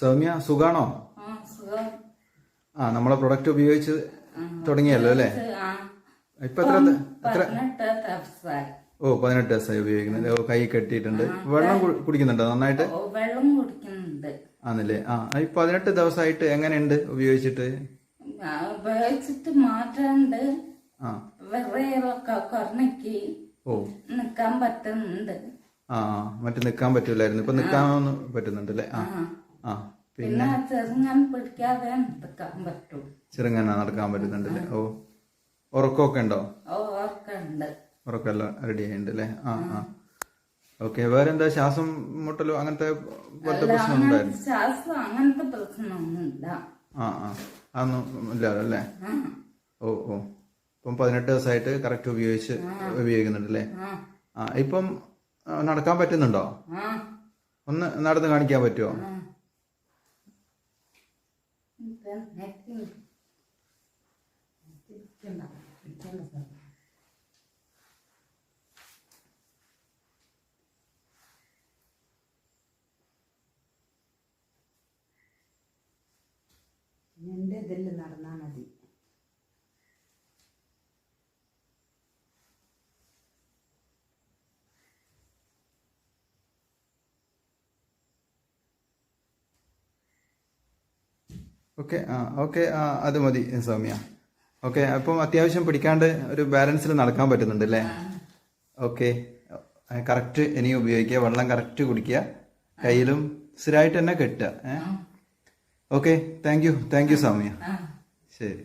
സൗമ്യ സുഖാണോ? ആ, നമ്മളെ പ്രൊഡക്റ്റ് ഉപയോഗിച്ച് തുടങ്ങിയല്ലോ അല്ലേ? ഇപ്പൊ എത്ര എത്ര പതിനെട്ട് ദിവസമായി. ഓ പതിനെട്ട് ദിവസമായി ഉപയോഗിക്കുന്നത്. ഓ കൈ കെട്ടിയിട്ടുണ്ട്. വെള്ളം കുടിക്കുന്നുണ്ടോ നന്നായിട്ട്? ഓ, വെള്ളം കുടിക്കുന്നുണ്ട്. ആണല്ലേ? ആ ഈ പതിനെട്ട് ദിവസമായിട്ട് എങ്ങനെയുണ്ട് ഉപയോഗിച്ചിട്ട്? ആ, ഉപയോഗിച്ചിട്ട് മാറ്റാണ്ട് കുറഞ്ഞക്ക് ഓ. നിക്കാൻ പറ്റുന്നുണ്ട്. ആ ആ മറ്റു നിക്കാൻ പറ്റൂലായിരുന്നു. ഇപ്പൊ നിക്കാൻ പറ്റുന്നുണ്ട് അല്ലേ ആ. ആ. പിന്നെ ചെറുങ്ങാൻ പിടിക്കാതെ നിക്കാൻ പറ്റും. ചെറുങ്ങനെ നടക്കാൻ പറ്റുന്നുണ്ടല്ലേ? ഓ ഉറക്കമൊക്കെ ഉണ്ടോ? ഓ ഓർക്കുണ്ട് ഉറക്കമെല്ലാം റെഡി ആയിട്ടുണ്ട് അല്ലേ? ആ ആ. ഓക്കെ വേറെ എന്താ ശ്വാസം മുട്ടലോ അങ്ങനത്തെ പോലത്തെ പ്രശ്നം ഉണ്ടായിരുന്നു ശ്വാസം അങ്ങനത്തെ പ്രശ്നമൊന്നുമില്ല. ആ ആ. അതൊന്നും ഇല്ലല്ലോ അല്ലേ ഓ ഓ. ഇപ്പം പതിനെട്ട് ദിവസമായിട്ട് കറക്റ്റ് ഉപയോഗിച്ച് ഉപയോഗിക്കുന്നുണ്ട് അല്ലേ ആ. ഇപ്പം നടക്കാൻ പറ്റുന്നുണ്ടോ? ഒന്ന് നടന്ന് കാണിക്കാൻ പറ്റുമോ എന്റെ ഇതിൽ നടന്നാൽ മതി ഓക്കെ ആ ഓക്കെ ആ അത് മതി സൗമ്യ. ഓക്കെ അപ്പം അത്യാവശ്യം പിടിക്കാണ്ട് ഒരു ബാലൻസിൽ നടക്കാൻ പറ്റുന്നുണ്ട് അല്ലേ? ഓക്കെ കറക്റ്റ് ഇനി ഉപയോഗിക്കുക വെള്ളം കറക്റ്റ് കുടിക്കുക കയ്യിലും സ്ഥിരമായിട്ട് തന്നെ കെട്ടുക ഏ? Okay thank you thank you Soumya. ശരി.